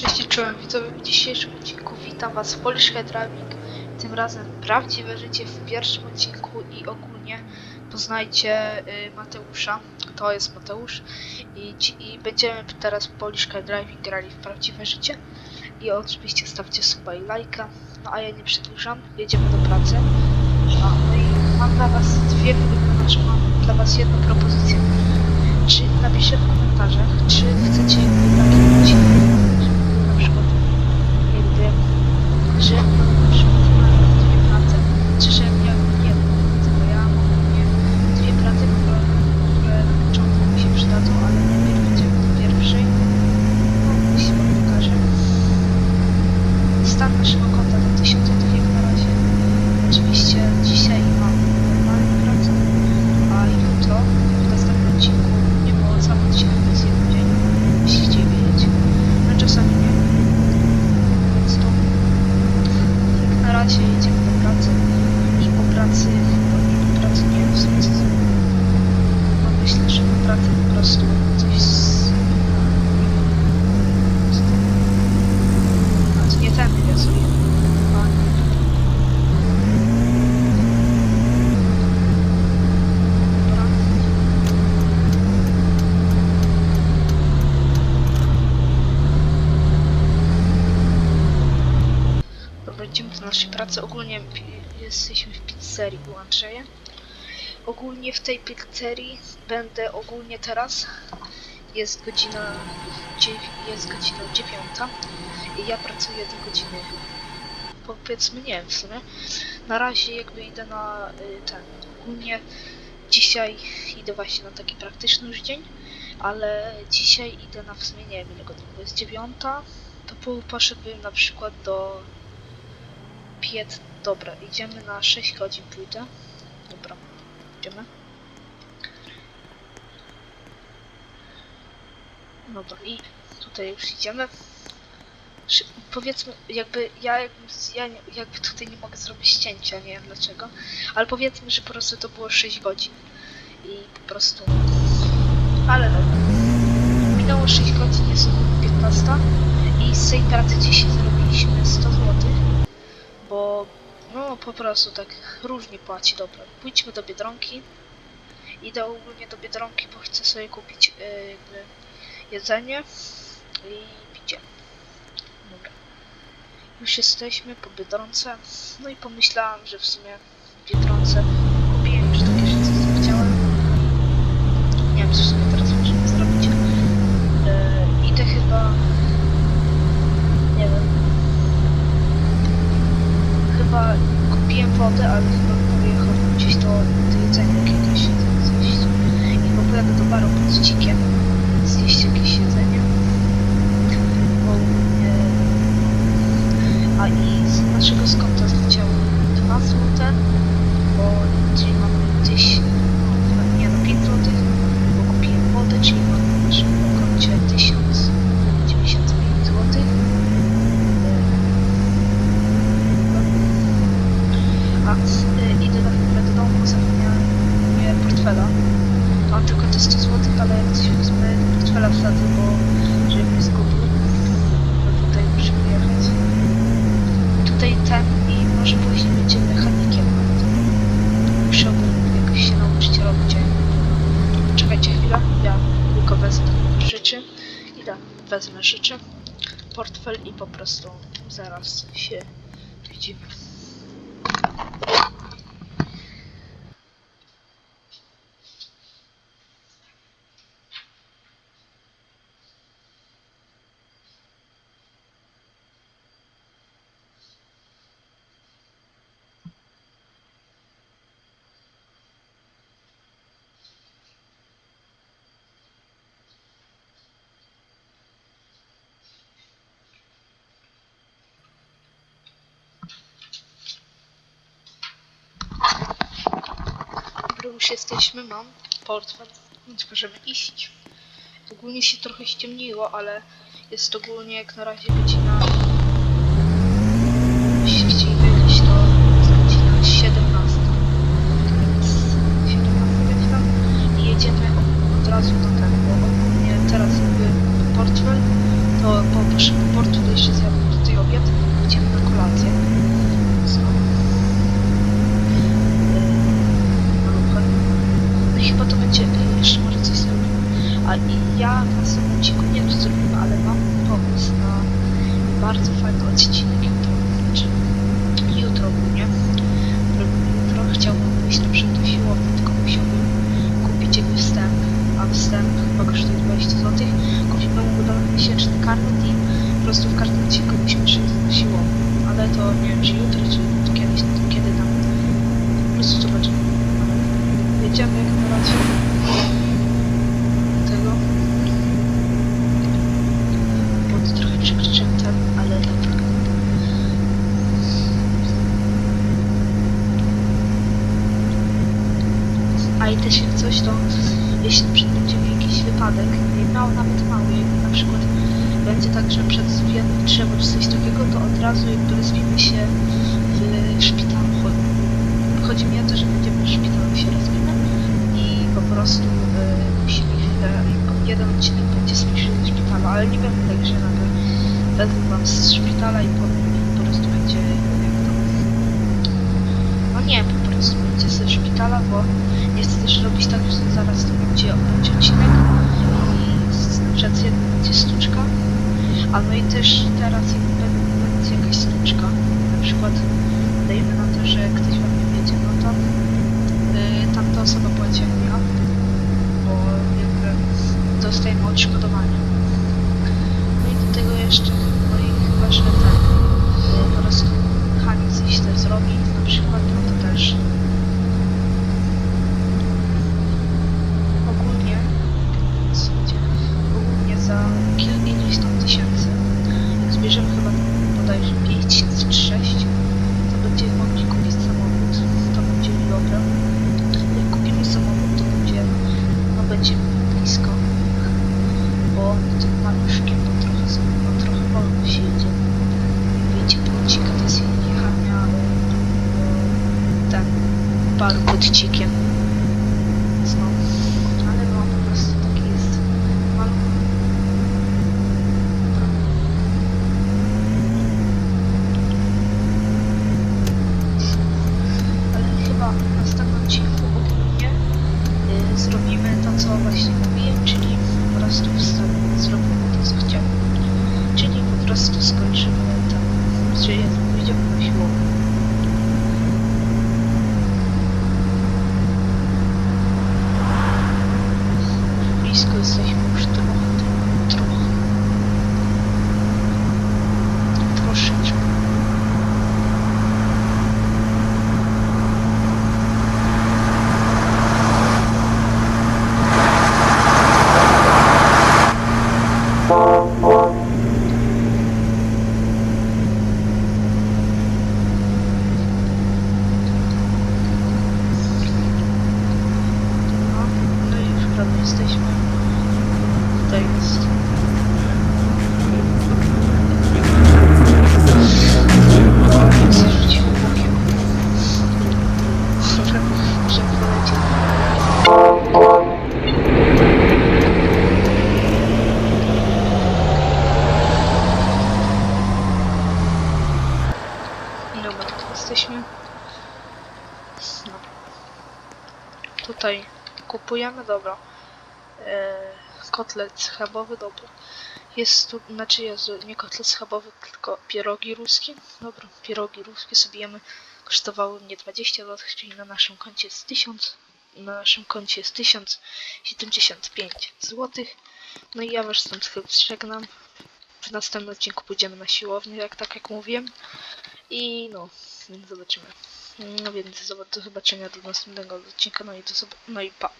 Cześć czołem widzowie, w dzisiejszym odcinku witam was w Polish Driving. Tym razem prawdziwe życie w pierwszym odcinku i ogólnie poznajcie y, Mateusza. To jest Mateusz i, i będziemy teraz Polish Driving grali w prawdziwe życie. I oczywiście stawcie suba i lajka. No a ja nie przedłużam, jedziemy do pracy. No, no i mam dla was dwie, znaczy mam dla was jedną propozycję. Czy napiszę w komentarzach, czy chcecie taki odcinek, na przykład jakby, że na przykład mają dwie prace, czy że ja nie pracę, bo ja mam ogólnie dwie prace, które, które na początku mi się przydadzą, ale najpierw idziemy do pierwszej. No, jeśli wam pokażę. Stan naszego konta do 1000 zł jak na razie. Oczywiście dzisiaj mam normalną pracę, a jutro w następnym odcinku nie było cały odcinek, to jest jeden dzień. Musicie wiedzieć. No czasami nie. Więc to jak na razie jedziemy do pracy i po pracy, bo nie po pracy nie wiem w sumie co zrobię. No że po prostu coś z... A nie ten rysuje. A nie. Dobra. Idziemy do naszej pracy. Ogólnie jesteśmy w pizzerii u Andrzeja. Ogólnie w tej pizzerii będę ogólnie teraz. Jest godzina jest godzina dziewiąta i ja pracuję do godziny powiedzmy nie w sumie. Na razie jakby idę na y, ten. Ogólnie dzisiaj idę właśnie na taki praktyczny już dzień, ale dzisiaj idę na w sumie nie wiem ile godzin, bo jest dziewiąta, to po, poszedłbym na przykład do Piet. Dobra, idziemy na 6 godzin pójdę. Dobra, idziemy. Dobra, i tutaj już idziemy. Szy- Powiedzmy, jakby ja, ja nie- jakby tutaj nie mogę zrobić cięcia, nie wiem dlaczego, ale powiedzmy, że po prostu to było 6 godzin i po prostu, ale dobra. Minęło 6 godzin, jest około 15 i z tej pracy dzisiaj zarobiliśmy 100 zł bo no po prostu tak różnie płaci, dobra. Pójdźmy do Biedronki. Idę ogólnie do Biedronki, bo chcę sobie kupić jakby jedzenie i picie. Dobra. Już jesteśmy po Biedronce. No i pomyślałam, że w sumie w Biedronce kupiłem już takie rzeczy, co chciałem. Nie wiem, co w sumie teraz możemy zrobić. E, idę chyba... Nie wiem, chyba kupiłem wodę, ale chyba pojechał gdzieś do, do jedzenia jakiegoś zjeść. I pojadę do baru pod Zdzikiem zjeść jakieś jedzenie. Bo, e, a i z naszego skonta 200 zł, ale jak coś wezmę, fala wsadzę, bo żeby mnie zgubił, to tutaj muszę wyjechać. Tutaj ten i może później będzie mechanikiem. Musiałbym jakoś się nauczyć robić. Czekajcie chwilę, ja tylko wezmę rzeczy. Ile wezmę rzeczy? Portfel i po prostu zaraz się widzimy. Już jesteśmy, mam portfel, więc możemy iść. Ogólnie się trochę ściemniło, ale jest ogólnie jak na razie godzina... Jeśli chcieli wiedzieć, to jest godzina 17. Więc 17 godzina i jedziemy od razu do tego, bo ogólnie teraz jakby portfel, to po, poszedł portfel jeszcze zjadłem tutaj obiad, idziemy na kolację. Co? Yy, no i chyba to będzie, yy, jeszcze może coś zrobimy. A i ja na samym odcinku nie wiem ale mam pomysł na bardzo fajny odcinek jutro. Znaczy, jutro ogólnie. Jutro chciałbym wyjść na przykład do siłowni, tylko musiałbym kupić jakby wstęp, a wstęp chyba kosztuje 20 zł. Kupimy mu dany miesięczny karnet i po prostu w każdym odcinku musimy przyjść na siłownię. Ale to nie wiem, czy jutro, czy to kiedyś, to kiedy tam. Po prostu zobaczymy. Jedziemy jak na razie tego. Bo trochę przekroczyłem ten, ale dobra. Też jak coś, to jeśli będzie jakiś wypadek, i miał nawet mały, na przykład będzie tak, że przed jednym trzeba czy coś takiego, to od razu jakby rozbimy się w szpitalu. Cho- Chodzi mi o to, że będziemy w szpitalu się rozbimy i po prostu y, musimy chwilę, jeden odcinek będzie z ze szpitala, ale nie będę tak, że nagle wezmę wam z szpitala i powiem po prostu będzie jak to no nie, będzie ze szpitala, bo nie chcę też robić tak, że zaraz to będzie będzie odcinek i z- przykład jeden będzie sztuczka, a no i też teraz jakby będzie, będzie jakaś sztuczka, na przykład dajmy na to, że ktoś wam nie wiedzie, no to yy, tamta osoba płaci jak ja, bo jakby dostajemy odszkodowanie. No i do tego jeszcze, no i chyba, że ten, yy, po prostu Hani coś też zrobi, na przykład, no to też ogólnie, co będzie, ogólnie za kil- ileś tam tysięcy, jak zbierzemy chyba bodajże 5 czy 6, to będziemy mogli kupić samochód, to będzie dobre. Jak kupimy samochód, to będzie, no będzie blisko, bo tym maluszkiem no trochę, no trochę wolno się jedzie. Wiecie, płocika to jest jechania y, ten baru pod cikiem. No, po prostu taki jest maluch. Ale chyba w następnym odcinku ogólnie y, zrobimy to, co właśnie mówiłem, czyli po prostu wsta- zrobimy to, co chciałem. Czyli po prostu skończymy tam, że ja pójdziemy na siłownię. Blisko jesteśmy już trochę, trochę. Troszeczkę. No, no i już prawie jesteśmy. Tutaj jest. Zrzucił bokiem. Że, że poleciał. Dobra, to jesteśmy. No. Tutaj kupujemy, dobra. Eee, kotlet schabowy, dobra. Jest tu, znaczy jest nie kotlet schabowy, tylko pierogi ruskie. Dobra, pierogi ruskie sobie jemy. Kosztowały mnie 20 zł, czyli na naszym koncie jest 1000. Na naszym koncie jest 1075 zł. No i ja was stąd chyba żegnam. W następnym odcinku pójdziemy na siłownię, jak tak jak mówiłem. I no, zobaczymy. No więc do zobaczenia do następnego odcinka, no i do no i pa.